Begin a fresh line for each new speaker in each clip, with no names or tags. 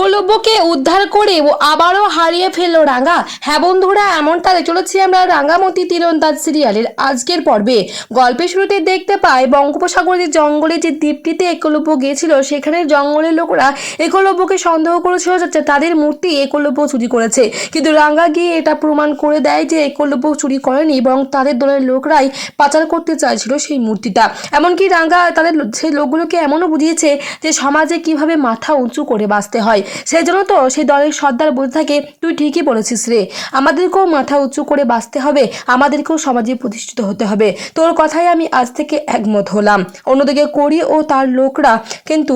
একলব্যকে উদ্ধার করে ও আবারও হারিয়ে ফেলল রাঙা হ্যাঁ বন্ধুরা এমন এমনটা চলেছি আমরা রাঙ্গামতি তীরন্দাজ সিরিয়ালের আজকের পর্বে। গল্পের শুরুতে দেখতে পাই বঙ্গোপসাগরের জঙ্গলে যে দ্বীপটিতে একলব্য গিয়েছিল, সেখানে জঙ্গলের লোকরা একলব্যকে সন্দেহ করেছিল যাচ্ছে তাদের মূর্তি একলব্য চুরি করেছে। কিন্তু রাঙ্গা গিয়ে এটা প্রমাণ করে দেয় যে একলব্য চুরি করেনি এবং তাদের দলের লোকরাই পাচার করতে চাইছিল সেই মূর্তিটা। এমনকি রাঙ্গা তাদের সেই লোকগুলোকে এমনও বুঝিয়েছে যে সমাজে কীভাবে মাথা উঁচু করে বাঁচতে হয়। সেই জন্য তো সেই দলের সর্দার বলতে থাকে, তুই ঠিকই বলেছিস রে। আমাদেরকেও মাথা উঁচু করে বাঁচতে হবে, আমাদেরকেও সমাজে প্রতিষ্ঠিত হতে হবে। তোর কথাই আমি আজ থেকে একমত হলাম। অন্যদিকে করি ও তার লোকরা কিন্তু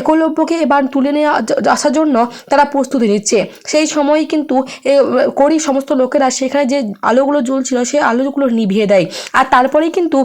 একলব্যকে এবার তুলে নিয়ে আসার জন্য তারা প্রস্তুতি নিচ্ছে। সেই সময় কিন্তু করি সমস্ত লোকেরা সেখানে যে আলোগুলো জ্বলছিল, সেই আলোগুলো নিভিয়ে দেয়। আর তারপরেই কিন্তু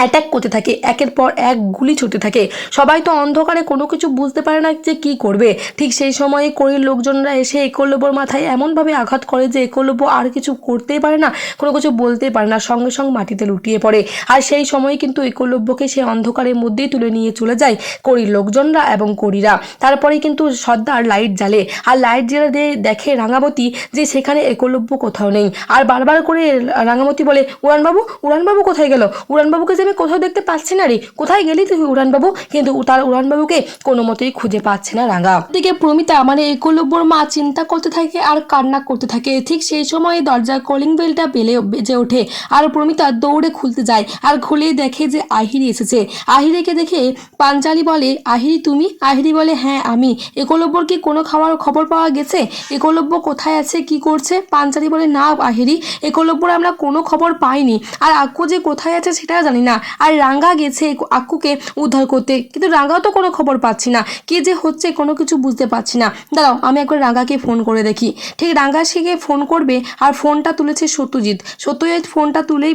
অ্যাটাক করতে থাকে, একের পর এক গুলি ছুটতে থাকে। সবাই তো অন্ধকারে কোনো কিছু বুঝতে পারে না যে কি করবে। ঠিক সেই সময়ে করির লোকজনরা এসে একলব্যর মাথায় এমনভাবে আঘাত করে যে একলব্য আর কিছু করতেই পারে না, কোনো কিছু বলতেই পারে না, সঙ্গে সঙ্গে মাটিতে লুটিয়ে পড়ে। আর সেই সময় কিন্তু একলব্যকে সে অন্ধকারের মধ্যেই তুলে নিয়ে চলে যায় করির লোকজনরা এবং করিরা। তারপরে কিন্তু সর্দার লাইট জ্বালে। আর লাইট জ্বালে দেখে রাঙাবতী যে সেখানে একলব্য কোথাও নেই। আর বারবার করে রাঙামতি বলে, উড়ানবাবু উড়ানবাবু কোথায় গেল? উড়ানবাবুকে যে আমি কোথাও দেখতে পাচ্ছি না রে। কোথায় গেলি তুই উড়ানবাবু? কিন্তু তার উড়ানবাবুকে কোনো মতেই খুঁজে পাচ্ছে না রাঙা। দিকে প্রমিতা মানে একলব্যর মা চিন্তা করতে থাকে আর কান্না করতে থাকে। ঠিক সেই সময় দরজার কলিং বেলটা বেলে বেজে ওঠে আর প্রমিতা দৌড়ে খুলতে যায় আর খুলেই দেখে যে আহিরি এসেছে। আহিরিকে দেখে পাঞ্চালি বলে, আহিরি তুমি? আহিরি বলে হ্যাঁ আমি। একলব্যর কি কোনো খাওয়ার খবর পাওয়া গেছে? একলব্য কোথায় আছে, কি করছে? পাঞ্চালি বলে, না আহিরি একলব্যর আমরা কোনো খবর পাইনি। আর আক্কু যে কোথায় আছে সেটা জানি না। আর রাঙ্গা গেছে আক্কুকে উদ্ধার করতে। কিন্তু রাঙ্গাও তো কোনো খবর পাচ্ছি না। কি যে হচ্ছে কোনো কিছু বুঝতে পারছি না। দাঁড়াও, আমি একবার রাঙ্গাকে ফোন করে দেখি। ঠিক রাঙ্গা শিখে ফোন করবে আর ফোনটা তুলেছে সত্যজিৎ। সত্যজিৎ ফোনটা তুলেই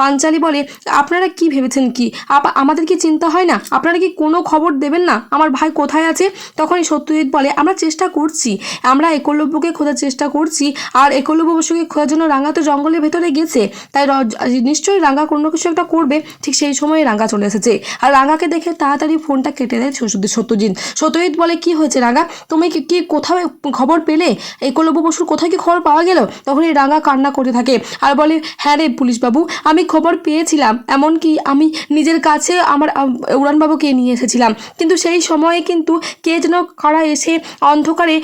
পাঞ্চালি বলে, আপনারা কি ভেবেছেন কি? আমাদের কি চিন্তা হয় না? আপনারা কি কোনো খবর দেবেন না? আমার ভাই কোথায় আছে? তখনই সত্যজিৎ বলে, আমরা চেষ্টা করছি। আমরা একলব্যকে খোঁজার চেষ্টা করছি। আর একলব্য বসুকে খোঁজার জন্য রাঙ্গা তো জঙ্গলের ভেতরে গেছে। তাই নিশ্চয়ই রাঙ্গা কোনো কিছু একটা করবে। ঠিক সেই সময় রাঙ্গা চলে এসেছে। আর রাঙ্গাকে দেখে তাড়াতাড়ি ফোনটা কেটে দেয় সত্যজিৎ। সত্যজিৎ বলে কি হয়েছে রাঙ্গা? তুমি কি কোথাও খবর পেলে? এই একলব্য বসুর কোথায় কি খবর পাওয়া গেল? তখন এই রাঙ্গা কান্না করতে থাকে আর বলে হ্যাঁ রে পুলিশবাবু আমি খবর পেয়েছিলাম। এমনকি আমি নিজের কাছে আমার আম, উড়ানবাবুকে নিয়ে এসেছিলাম। কিন্তু সেই সময়ে কিন্তু কে যেন কারা এসে অন্ধকারে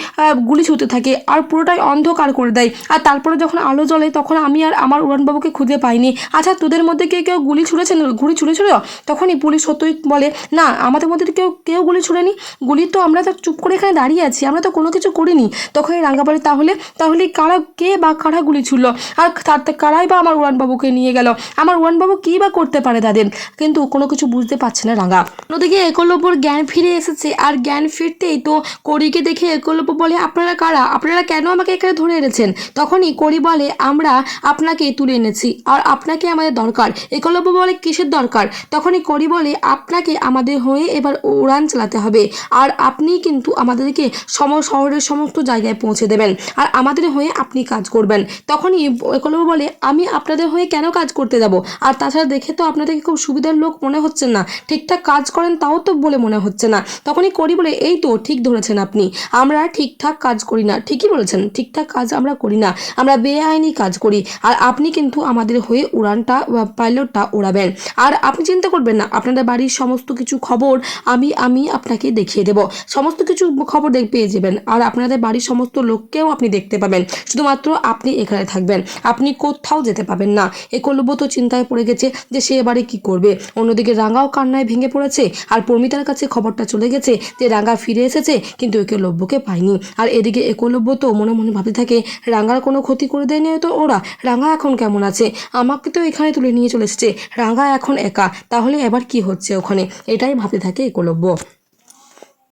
গুলি ছুটতে থাকে আর পুরোটাই অন্ধকার করে দেয়। আর তারপরে যখন আলো জ্বলে তখন আমি আর আমার উড়ানবাবুকে খুঁজে পাইনি। আচ্ছা তোদের মধ্যে কে কেউ গুলি ছুঁড়েছেন, গুলি ছুঁড়েছিল তখনই পুলিশ সত্যই বলে, না, আমাদের মধ্যে কেউ কেউ গুলি ছুঁড়েনি। গুলি তো আমরা তো চুপ করে এখানে দাঁড়িয়ে আছি, আমরা তো কোনো কিছু করিনি। তখনই এই রাঙ্গা বলে, তাহলে তাহলে কারা, কে বা কারা গুলি ছুড়লো? আর তার কারাই বা আমার উড়ানবাবুকে নিয়ে গেল? আমার উড়ানবাবু কী বা করতে পারে তাদের? কিন্তু কোনো কিছু বুঝতে পারছে না রাঙ্গা। অন্যদিকে একলব্যর জ্ঞান ফিরে এসেছে, আর জ্ঞান ফিরতেই তো করিকে দেখে একলব্য বলে, আপনারা কারা? আপনারা কেন আমাকে এখানে ধরে এনেছেন? তখনই করি বলে, আমরা আপনাকে তুলে এনেছি, আর আপনাকে আমাদের দরকার। একলব্য বলে, কিসের দরকার? তখনই করি বলে, আপনাকে আমাদের হয়ে এবার উড়ান চালাতে হবে আর আপনি কিন্তু আমাদেরকে সম, শহরের সমস্ত জায়গায় পৌঁছে দেবেন আর আমাদের হয়ে আপনি কাজ করবেন। তখনই একলব্য বলে, আমি আপনাদের হয়ে কেন কাজ করতে যাব? আর তাছাড়া দেখে তো আপনাদেরকে খুব সুবিধার লোক মনে হচ্ছে না? ঠিকঠাক কাজ করেন তাও তো বলে মনে হচ্ছে না। তখনই করি বলে, এই তো, ঠিক ধরেছেন আপনি। আমরা ঠিকঠাক কাজ করি না। ঠিকই বলেছেন, ঠিকঠাক কাজ আমরা করি না। আমরা বেআইনি কাজ করি আর আপনি কিন্তু আমাদের হয়ে উড়ানটা, পাইলটটা উড়াবেন আর আপনি চিন্তা করবেন না, আপনাদের বাড়ির সমস্ত কিছু খবর আমি আমি আপনাকে দেখিয়ে দেব। সমস্ত কিছু খবর দেখ, পেয়ে যাবেন। আর আপনাদের বাড়ির সমস্ত লোককেও আপনি দেখতে পাবেন। শুধুমাত্র আপনি এখানে থাকবেন। আপনি কোথাও যেতে পাবেন না। একলব্য তো চিন্তায় পড়ে গেছে যে সে এবারে কি করবে। অন্যদিকে রাঙাও কান্নায় ভেঙে পড়েছে। আর পর্মিতার কাছে খবরটা চলে গেছে যে রাঙা ফিরে এসেছে, কিন্তু একলব্যকে পায়নি। আর এদিকে একলব্য তো মনে মনে ভাবতে থাকে, রাঙার কোনো ক্ষতি করে দেয়নি তো ওরা। রাঙা এখন কেমন আছে? আমাকে তো এখানে তুলে নিয়ে চলে এসেছে। রাঙা এখন একা তাহলে এবার কি হচ্ছে ওখানে? এটাই ভাবতে থাকে একলব্য